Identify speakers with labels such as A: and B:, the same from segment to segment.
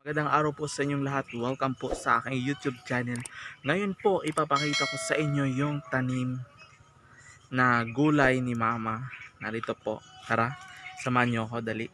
A: Magandang araw po sa inyong lahat. Welcome po sa aking YouTube channel. Ngayon po, ipapakita ko sa inyo yung tanim na gulay ni Mama. Narito po. Tara, samahan nyo ako. Dali.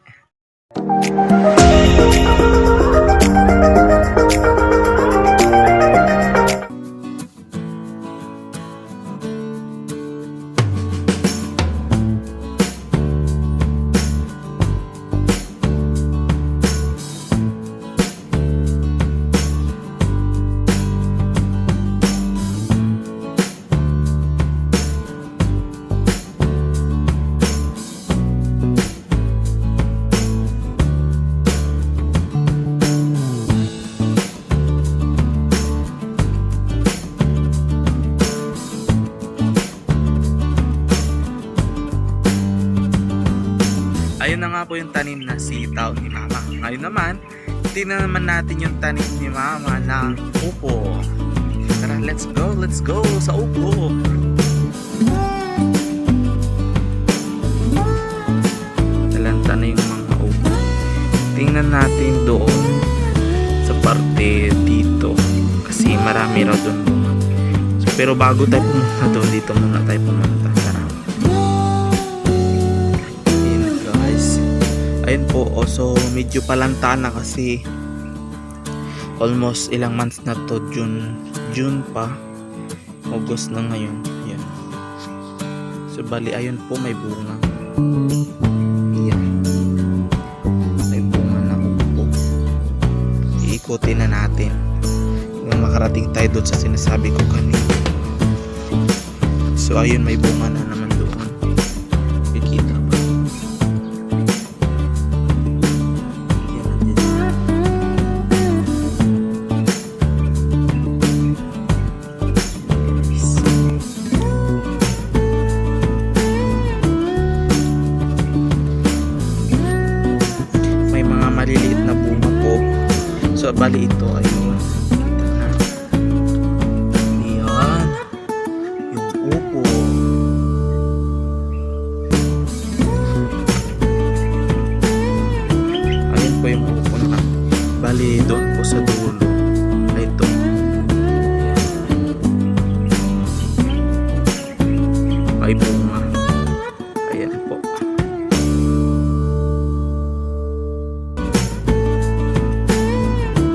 A: Ayun na nga po yung tanim na sitaw ni Mama. Ngayon naman, tingnan naman natin yung tanim ni Mama ng upo. Tara, let's go, let's go sa upo. Talanta na yung mga upo. Tingnan natin doon sa parte dito. Kasi marami raw doon. So, pero bago tayo pumunta doon, dito muna tayo pumunta. Ayun po, oh, so medyo palanta na kasi almost ilang months na to, June, June pa. August na ngayon. Yan. So bali, ayun po may bunga. Yan. May bunga na upo. Iikutin na natin. Kung makarating tayo doon sa sinasabi ko kanina. So ayun, may bunga na naman So, bali ito ay yung Ayan. Yung upo. Ayan po yung. Bali, doon po sa dulo.